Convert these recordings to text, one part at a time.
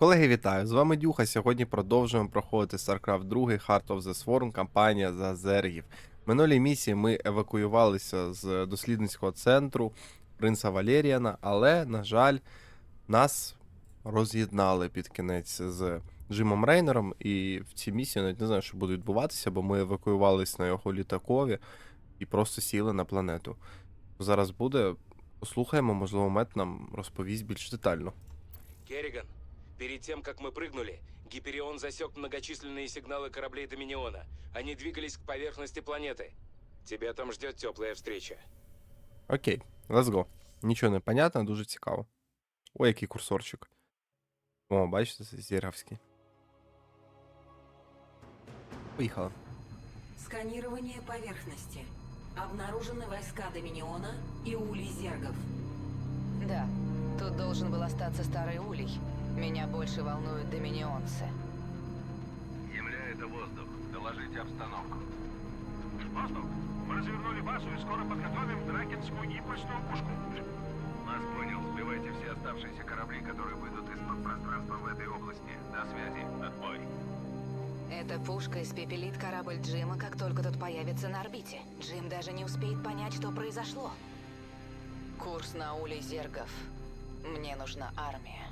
Колеги, вітаю! З вами Дюха. Сьогодні продовжуємо проходити StarCraft 2 Heart of the Swarm, кампанія за зергів. Минулій місії ми евакуювалися з дослідницького центру принца Валеріана, але, на жаль, нас роз'єднали під кінець з Джимом Рейнером, і в цій місії навіть не знаю, що буде відбуватися, бо ми евакуювалися на його літакові і просто сіли на планету. Зараз буде. Послухаємо, можливо, мет нам розповість більш детально. Керриган, перед тем, как мы прыгнули, Гиперион засек многочисленные сигналы кораблей Доминиона. Они двигались к поверхности планеты. Тебя там ждет теплая встреча. Окей, let's go. Нічого не понятно, дуже цікаво. Ой, який курсорчик. О, бачите, це зіргавський. Поїхали. Сканирование поверхности. Обнаружены войска Доминиона и улей зергов. Да, тут должен был остаться старый улей. Меня больше волнуют доминионцы. Земля — это воздух. Доложите обстановку. Воздух. Мы развернули базу и скоро подготовим дракенскую импульсную пушку. Нас понял. Сбивайте все оставшиеся корабли, которые выйдут из-под пространства в этой области. До связи. Отбой. Эта пушка испепелит корабль Джима, как только тот появится на орбите. Джим даже не успеет понять, что произошло. Курс на улей зергов. Мне нужна армия.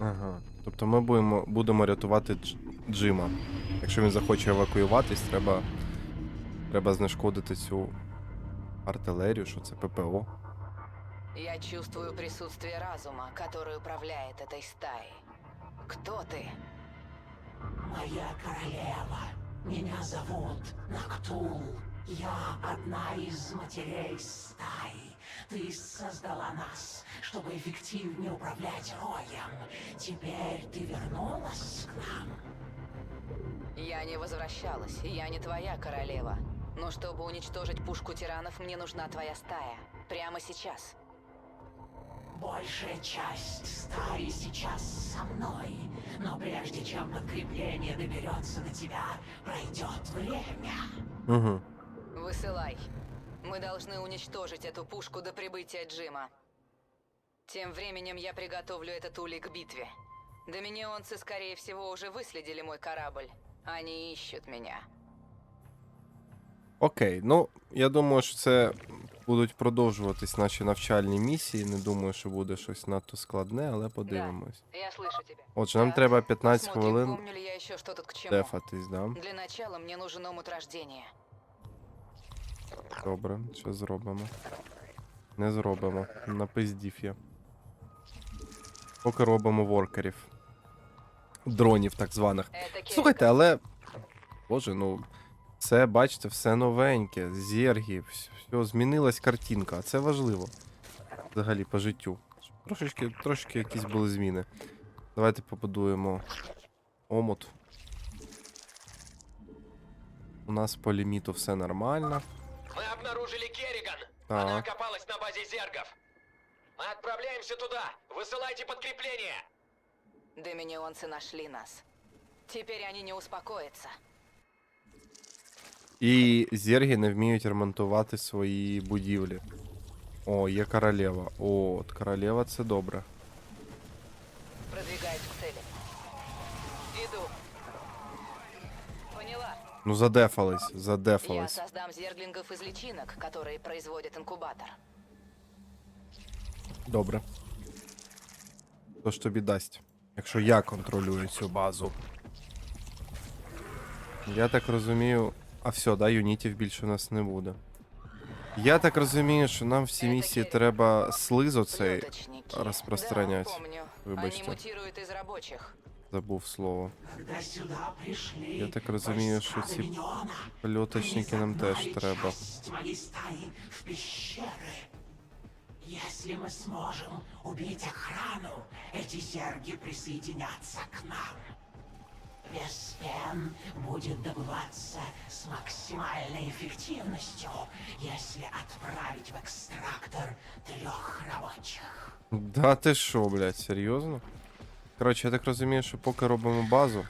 Ага. Тобто ми будемо, будемо рятувати Дж- Джима. Якщо він захоче евакуюватись, треба, треба знешкодити цю артилерію, що це ППО. Я чувствую присутствие разума, который управляет этой стаей. Кто ты? Моя королева, меня зовут Нактул. Я одна из матерей стаи. Ты создала нас, чтобы эффективнее управлять роем. Теперь ты вернулась к нам. Я не возвращалась, я не твоя королева. Но чтобы уничтожить пушку тиранов, мне нужна твоя стая. Прямо сейчас. Большая часть стаи сейчас со мной. Но прежде чем подкрепление доберется до тебя, пройдет время. Угу. Высылай. Мы должны уничтожить эту пушку до прибытия Джима. Тем временем я приготовлю этот улей к битве. Доминионцы, скорее всего, уже выследили мой корабль. Они ищут меня. Окей, ну я думаю, що це будуть продовжуватись наші навчальні місії. Не думаю, що буде щось надто складне, але подивимось. Я слышу тебя. Отже, нам Так, треба 15 посмотрим, хвилин помню ли я еще, что тут к чему. дефатись, да? Для начала мне нужен омут рождения. Добре, що зробимо? Не зробимо. Напиздів я. Поки робимо воркерів. Дронів так званих. Слухайте, але. Боже, ну. Це, бачите, все новеньке, зерги, все, змінилась картинка, а це важливо. Взагалі по життю. Трошечки, трошки якісь були зміни. Давайте побудуємо омут. У нас по ліміту все нормально. Мы обнаружили Керриган. Она Так. окопалась на базе зергов. Мы отправляемся туда. Высылайте подкрепление. Доминионцы нашли нас. Теперь они не успокоятся. І зерги не вміють ремонтувати свої будівлі. О, є королева. О, от королева це добре. Продвигаюсь Ну, задефались, Я задефались. создам зерглингов из личинок, которые производит инкубатор. Добре. То ж тобі дасть, якщо я контролюю цю базу. Я так розумію. А все, да, юнітів більше у нас не буде. Я так розумію, що нам в цій місії треба слиз оцей Люточники. розпространять. Да, помню. Вибачте. Они мутируют из рабочих. Забув слово. Когда сюда пришли Я так розумію, що ці льоточники нам теж треба. Если мы сможем убить охрану, эти зерги присоединятся к нам. Веспен будет добываться с максимальной эффективностью, если отправить в экстрактор трех рабочих. Да ти що, блядь, серйозно? Коротше, я так розумію, що поки робимо базу,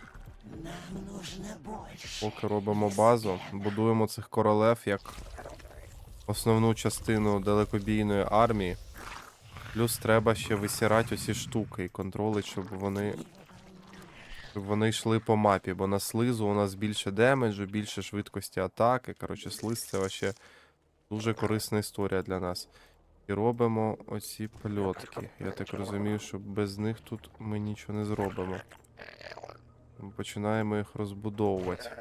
поки робимо базу, будуємо цих королев як основну частину далекобійної армії. Плюс треба ще висірати оці штуки і контролить, щоб вони Щоб вони йшли по мапі, бо на слизу у нас більше демеджу, більше швидкості атаки. Коротше, слиз це вообще дуже корисна історія для нас. І робимо оці польотки. Я так розумію, що без них тут ми нічого не зробимо. Ми Починаємо їх розбудовувати.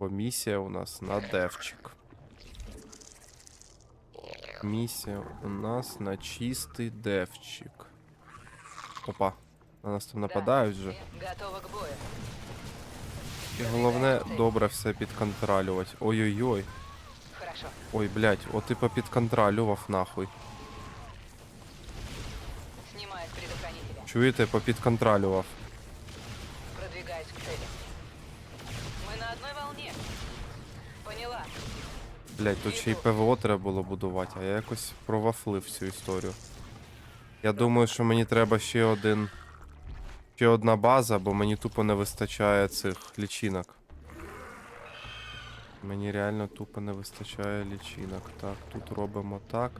Бо місія у нас на девчик. Місія у нас на чистий девчик. Опа, на нас там нападають вже. І головне добре все підконтролювати. Ой-ой-ой. Хорошо. Ой, блядь, от ти попідконтролював нахуй. Снимает предохранителя. Чуєте, попідконтролював. Продвигаюсь к цели. Мы на одной волне. Поняла. Блядь, тут ще й ПВО треба було будувати, а я якось провафлив цю історію. Я думаю, що мені треба ще один. Ще одна база, бо мені тупо не вистачає цих лічинок. Мені реально тупо не вистачає лічинок. Так, тут робимо так.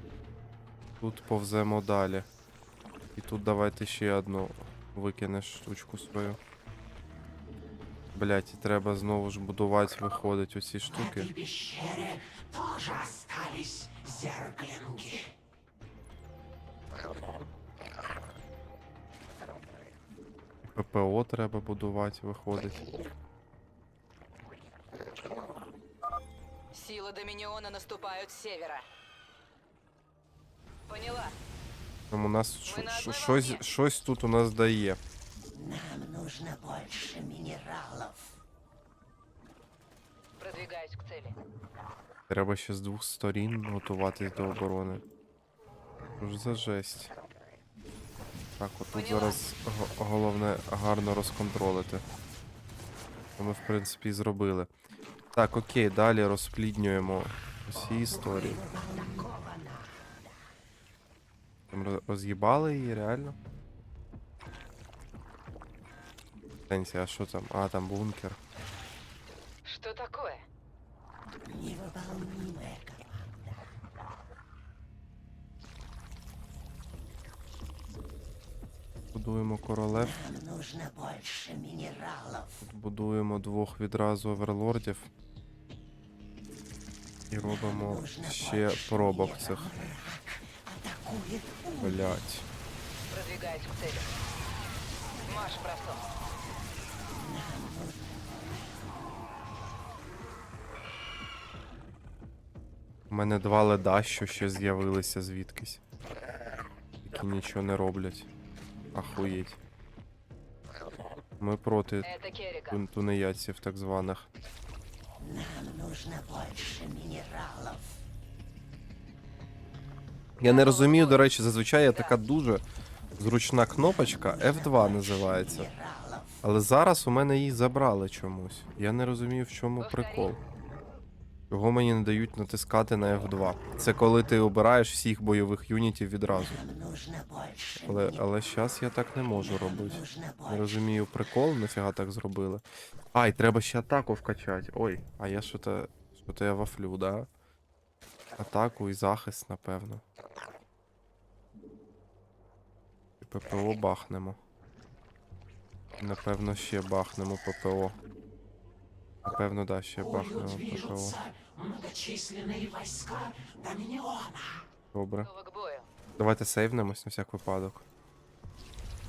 Тут повземо далі. І тут давайте ще одну викинеш штучку свою. Блять, і треба знову ж будувати, виходить оці штуки. ППО треба будувати, виходить. Силы Доминиона наступают с севера. Поняла. Там у нас щось, щось тут у нас дає. Нам нужно больше минералов. Продвигаюсь к цели. Треба ще з двох сторін готуватись до оборони. Що ж за жесть. Так, от тут зараз головне гарно розконтролити. Що ми, в принципі, і зробили. Так, окей, далі розпліднюємо усі історії. Там роз'їбали її, реально? Сенсі, а що там? А, там бункер. Невыполнимая команда. Будуємо королев. Нам нужно больше минералов. Будуємо двох відразу оверлордів. І робимо ще пробок цих. Блять. Продвигаюсь к цели. Марш бросок. У мене два леда, що ще з'явилися звідкись. Які нічого не роблять. Ахуєть. Ми проти Это Керриган. тун- тунеядців так званих. Нам нужно больше мінералов. Я не розумію, до речі, зазвичай є така дуже зручна кнопочка F2 називається. Але зараз у мене її забрали чомусь. Я не розумію, в чому прикол. Чого мені не дають натискати на F2. Це коли ти обираєш всіх бойових юнітів відразу. Але, але зараз я так не можу робити. Не розумію прикол, нафіга так зробили. Ай, треба ще атаку вкачати. Ой, а я що-то. Що-то я вафлю, да? Атаку і захист, напевно. І ППО бахнемо. Напевно, ще бахнемо ППО. Напевно, да, ще Бою бахнемо ППО. движутся многочисленные войска Доминиона. Добре. Готова к бою. Давайте сейвнемось на всяк випадок.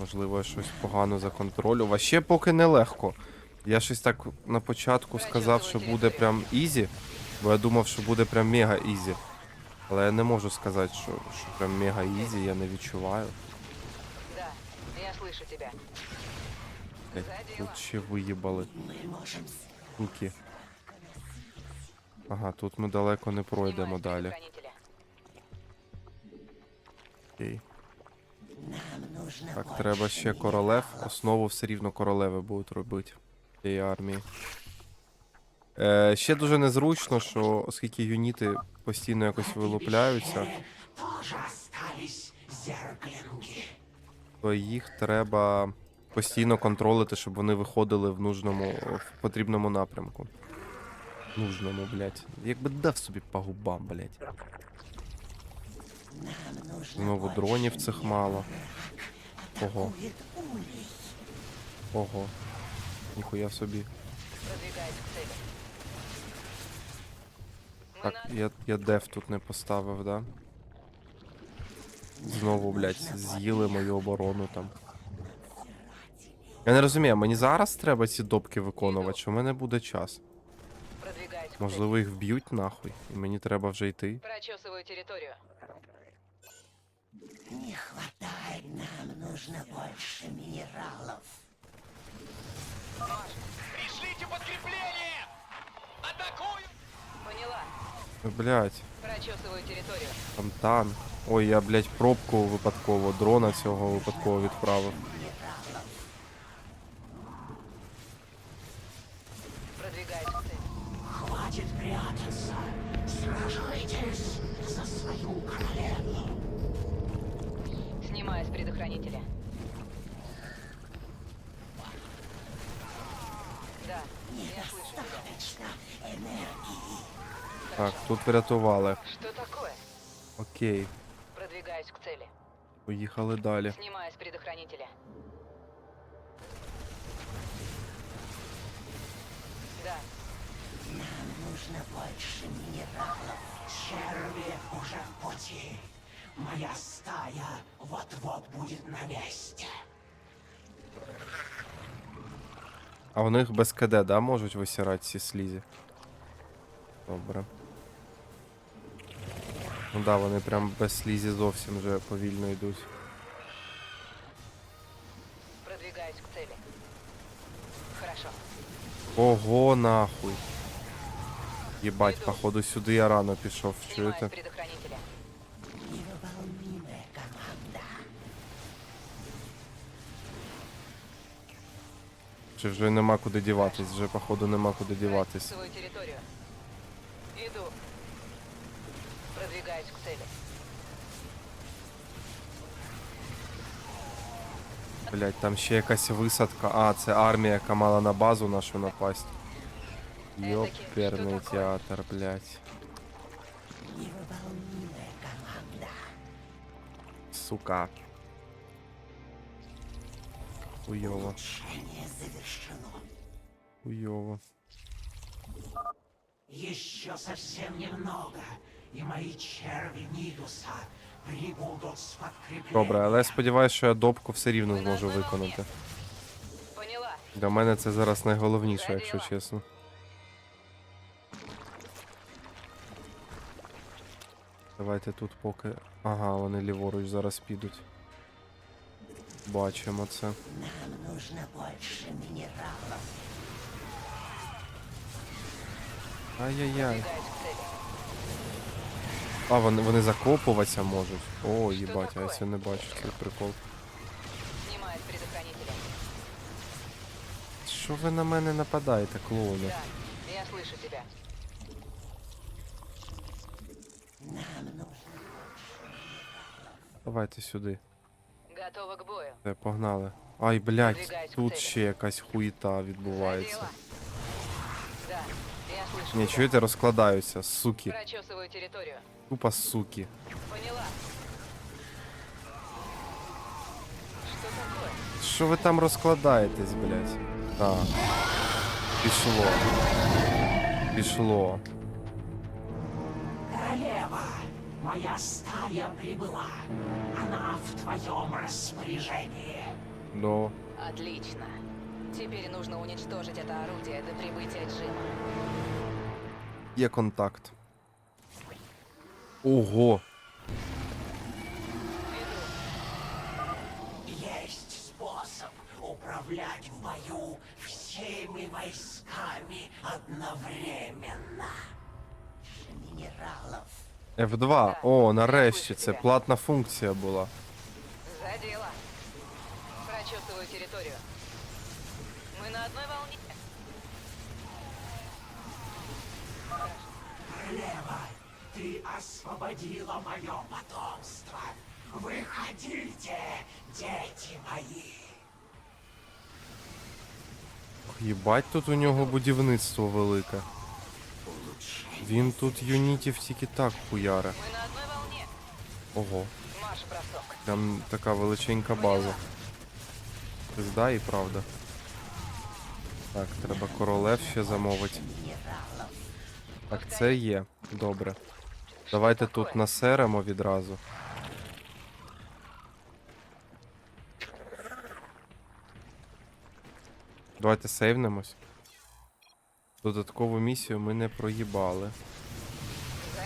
Можливо, я щось погано законтролю. А ще поки нелегко. Я щось так на початку сказав, що буде прям ізі, бо я думав, що буде прям мега ізі. Але я не можу сказати, що, що прям мега ізі, я не відчуваю. Да, я слышу тебя. Блядь, Тут ще виїбали. Мы можем с- Ага, тут ми далеко не пройдемо далі. Окей. Так, треба ще королев. Основу все рівно королеви будуть робити цієї армії. Е, ще дуже незручно, що оскільки юніти постійно якось вилупляються, то їх треба постійно контролити, щоб вони виходили в нужному, в потрібному напрямку. Нужному, блядь. Якби дав собі по губам, блядь. Знову дронів цих мало. Ого. Ого. Ніхуя собі. Так, я, я деф тут не поставив, да? Знову, блядь, з'їли мою оборону там. Я не розумію, мені зараз треба ці допки виконувати, чи в мене буде час. Можливо, їх вб'ють нахуй, і мені треба вже йти. Прочесываю территорию. Не хватает, нам нужно больше минералов. Пришлите подкрепление! Атакую! Поняла. Блять, Прочесываю территорию. фонтан. Ой, я, блядь, пробку випадково, дрона цього випадково відправив. Врятували. Что такое? Окей, Продвигаюсь к цели. поїхали далі. Снимаю с предохранителя. Да, Нам нужно больше минералов. Черви уже в пути. Моя стая вот-вот будет на месте. А у них без КД, да, можуть висирати ці слізі? Добре. Ну да, вони прям без слізі зовсім вже повільно йдуть. продвигаюсь к цели. Хорошо. Ого, нахуй. Єбать, походу сюди я рано пішов, Снимаю чуєте? предохранителя. Невыполнимая команда. Чи вже нема куди діватись, вже походу нема куди діватись. Свою территорию. Иду. Продвигаюсь к цели. Блять, там ще якась висадка. А, це армія, яка мала на базу нашу напасть. Йоперний таке? театр, блять. Сука. Хуйово, хуйово. Еще совсем немного, и мои черви Нидуса прибудут с подкреплением. Добре, але я сподіваюся, що я допку все рівно зможу виконати. Поняла. Для мене це зараз найголовніше, якщо чесно. Давайте тут поки. Ага, вони ліворуч зараз підуть. Бачимо це. Нам нужно больше минералов. Ай-яй-яй. А, вони, вони закопуватися можуть. О, їбать, а я це не бачу, цей прикол. Що ви на мене нападаєте, клоуни? Да, я слышу тебя. Давайте сюди. Готова к бою. Все, погнали. Ай, блядь, Продвигаюсь к тут цели. ще якась хуїта відбувається. Задела. Да, я слышу Ні, тебя. чуєте, розкладаються, суки. Прочесываю территорию. Тупо суки. Поняла. Что такое? Що ви там розкладаєтесь, блядь? Так. Пішло. Пішло. Королева, моя стая прибыла. Она в твоем распоряжении. До. Отлично. Теперь нужно уничтожить это орудие до прибытия Джима. Є контакт. Ого. Есть способ управлять в бою всеми войсками одновременно. Минералов. F2. О, нарешті, це платна функція була. За дело. Прочесываю территорию. Мы на одной волне. Королева, ты освободила мое потомство. Выходите, дети мои. Їбать, тут у нього будівництво велике. Він тут юнітів тільки так хуяре. Мы на одной волне. Ого. Марш бросок. Там така величенька база. Пизда і правда. Так, треба королев ще замовити. Так, це є. Добре. Давайте тут насеремо відразу. Давайте сейвнемось. Додаткову місію ми не проїбали. За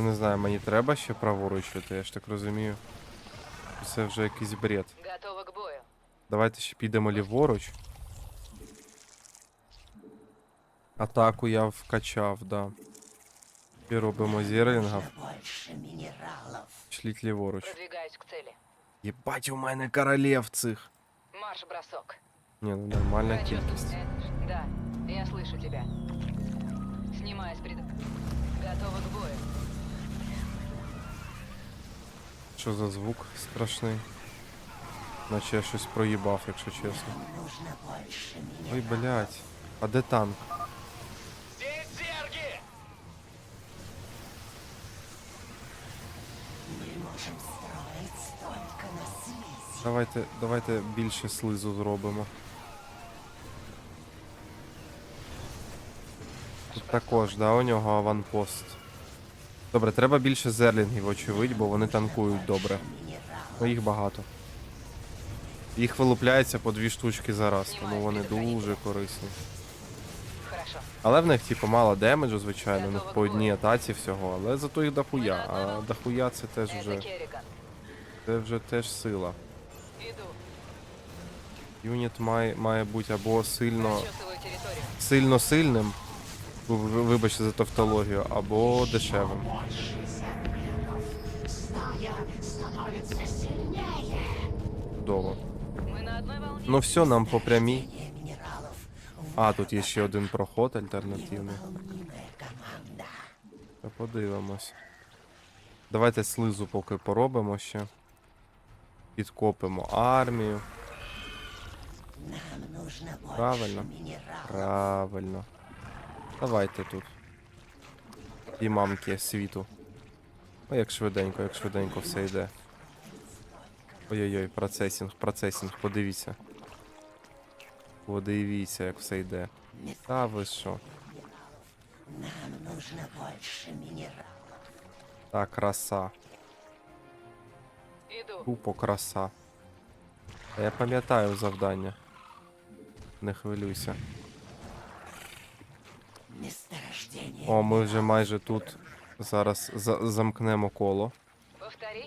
дело. Я не знаю, мені треба ще праворуч йти, я ж так розумію. Це вже якийсь бред. Готова к бою. Давайте ще підемо ліворуч. Атаку я вкачав, да. І робимо зірлінгів. Больше минералов. Шліть ліворуч. Продвигаюсь к цели. Єбать, у мене королев цих. Марш-бросок. Ні, ну нормальна Прочувствуй. кількість. Э, Да, я слышу тебя. Снимаю с пред... Готова к бою. Що за звук страшний? Наче я щось проїбав, якщо чесно. Ой, блядь. А де танк? Давайте, давайте більше слизу зробимо. Тут також, да, у нього аванпост. Добре, треба більше зерлінгів, очевидь, бо вони танкують добре. Ну їх багато. Їх вилупляється по дві штучки за раз, тому вони дуже корисні. Але в них, типу, мало демеджу, звичайно, у них по одній атаці всього, але зато їх дохуя. А дохуя це теж вже. Це вже теж сила. Юніт має, має бути або сильно сильно сильним, вибачте за тавтологію, або дешевим. Чудово. Ну все, нам по прямій. А, тут є ще один проход альтернативний. Та Подивимось. Давайте слизу поки поробимо ще. Підкопимо армію. Правильно. Правильно. Давайте тут. І мамки світу. О, як швиденько, як швиденько все йде. Ой-ой-ой, процесінг, процесінг, подивіться. Подивіться, як все йде. Та ви що? Нам нужно больше минералов. Та краса. Иду. Тупо краса. А я пам'ятаю завдання. Не хвилюйся. О, ми вже майже тут. Зараз за- замкнемо коло. Повтори.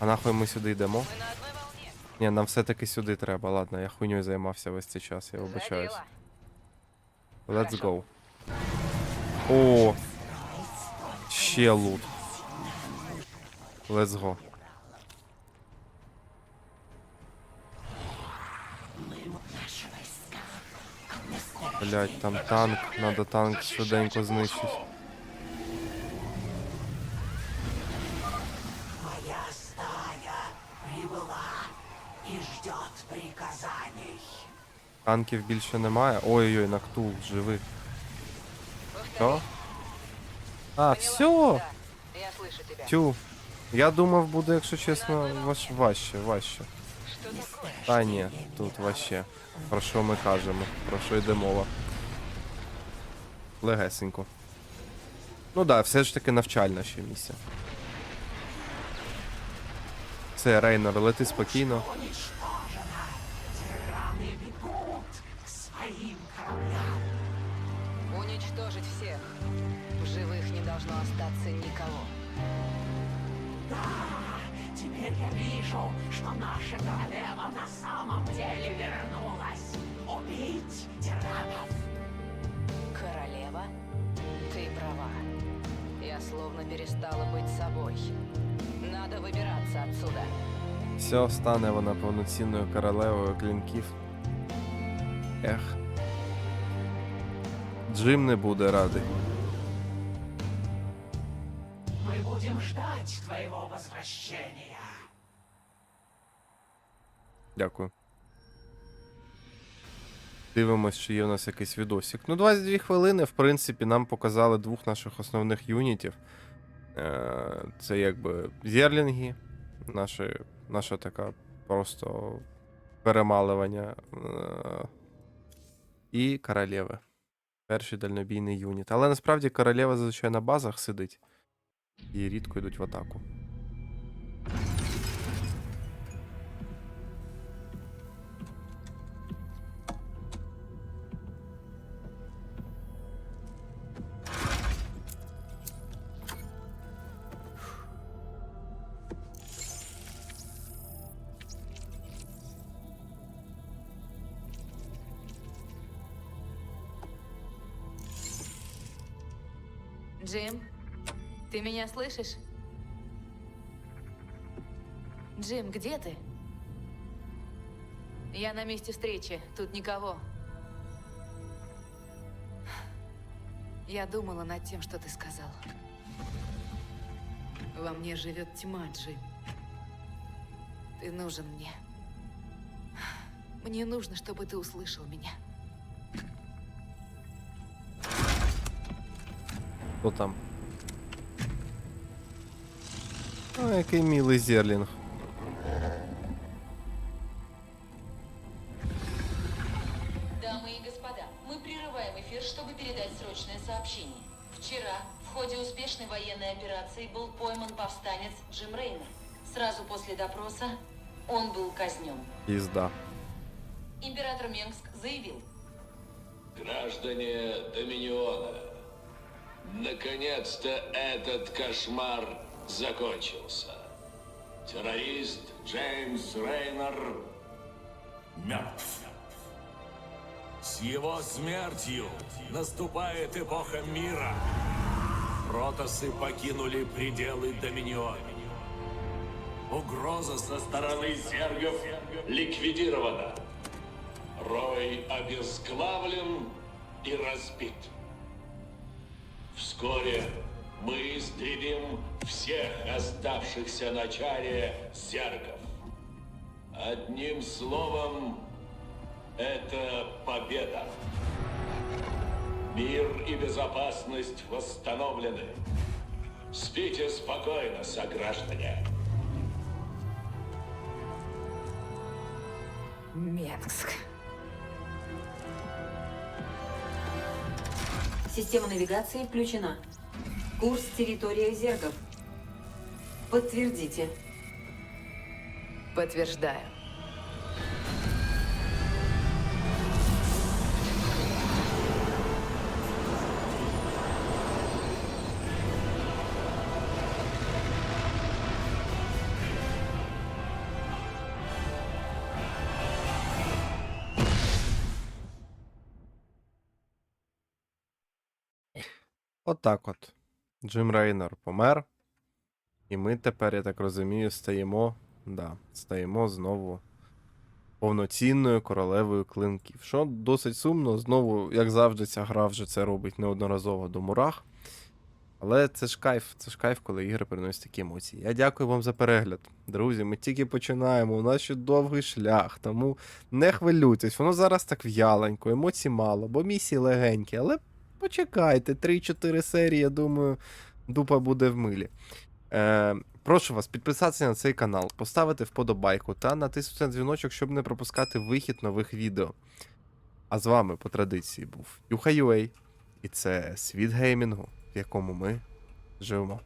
А нахуй ми сюди йдемо? Мы на одной волне. Ні, нам все-таки сюди треба. Ладно, я хуйньою займався весь цей час, я вибачаюсь. Let's go. О! Ще лут. Let's go. Блять, там танк, надо танк швиденько знищити. Моя стая прибыла и ждет приказаний. Танків більше немає. Ой-ой-ой, Нактул, живи. Що? А, все! Я слышу тебя. Тю. Я думав, буде, якщо чесно, важ, важче, важче. Та ні, тут вообще. Про що ми кажемо? Про що йде мова? Легесенько. Ну да, все ж таки навчальна ще місія. Все, Рейнер, лети спокійно. вижу, что наша королева на самом деле вернулась. Убить тиранов. Королева? Ты права. Я словно перестала быть собой. Надо выбираться отсюда. Все, стане вона повноцінною королевою клінків. Ех. Джим не буде радий. Мы будем ждать твоего возвращения. Дякую. Дивимось, чи є у нас якийсь відосик. Ну, 22 хвилини, в принципі, нам показали двох наших основних юнітів. Е, Це якби зерлінги, наші, наша така просто перемалування. Е, І королеви. Перший дальнобійний юніт. Але насправді королева зазвичай на базах сидить і рідко йдуть в атаку. Меня слышишь? Джим, где ты? Я на месте встречи, тут никого. Я думала над тем, что ты сказал. Во мне живет тьма, Джим. Ты нужен мне. Мне нужно, чтобы ты услышал меня. Хто там? О, який милий зерлінг. Дамы и господа, мы прерываем эфир, чтобы передать срочное сообщение. Вчера в ходе успешной военной операции был пойман повстанец Джим Рейнер. Сразу после допроса он был казнен. Пізда. Император Менгск заявил, Граждане Доминиона, наконец-то этот кошмар закончился. Террорист Джеймс Рейнер Мертв. С его смертью наступает эпоха мира. Протасы покинули пределы Доминиона. Угроза со стороны зергов ликвидирована. Рой обезглавлен и разбит. Вскоре мы истребим всех оставшихся на чаре зергов. Одним словом, это победа. Мир и безопасность восстановлены. Спите спокойно, сограждане. Менгск. Система навигации включена. Курс территория зергов. Подтвердите. Подтверждаю. Отак от. Джим Рейнер помер. І ми тепер, я так розумію, стаємо. Да, стаємо знову повноцінною королевою клинків. Що досить сумно, знову, як завжди, ця гра вже це робить неодноразово до мурах. Але це ж кайф, це ж кайф, коли ігри приносять такі емоції. Я дякую вам за перегляд. Друзі, ми тільки починаємо. У нас ще довгий шлях, тому не хвилюйтесь. Воно зараз так в'яленько, емоцій мало, бо місії легенькі, але почекайте, 3-4 серії, я думаю, дупа буде в милі. Е, прошу вас підписатися на цей канал, поставити вподобайку та натиснути на дзвіночок, щоб не пропускати вихід нових відео. А з вами по традиції був Юха.UA, і це світ геймінгу, в якому ми живемо.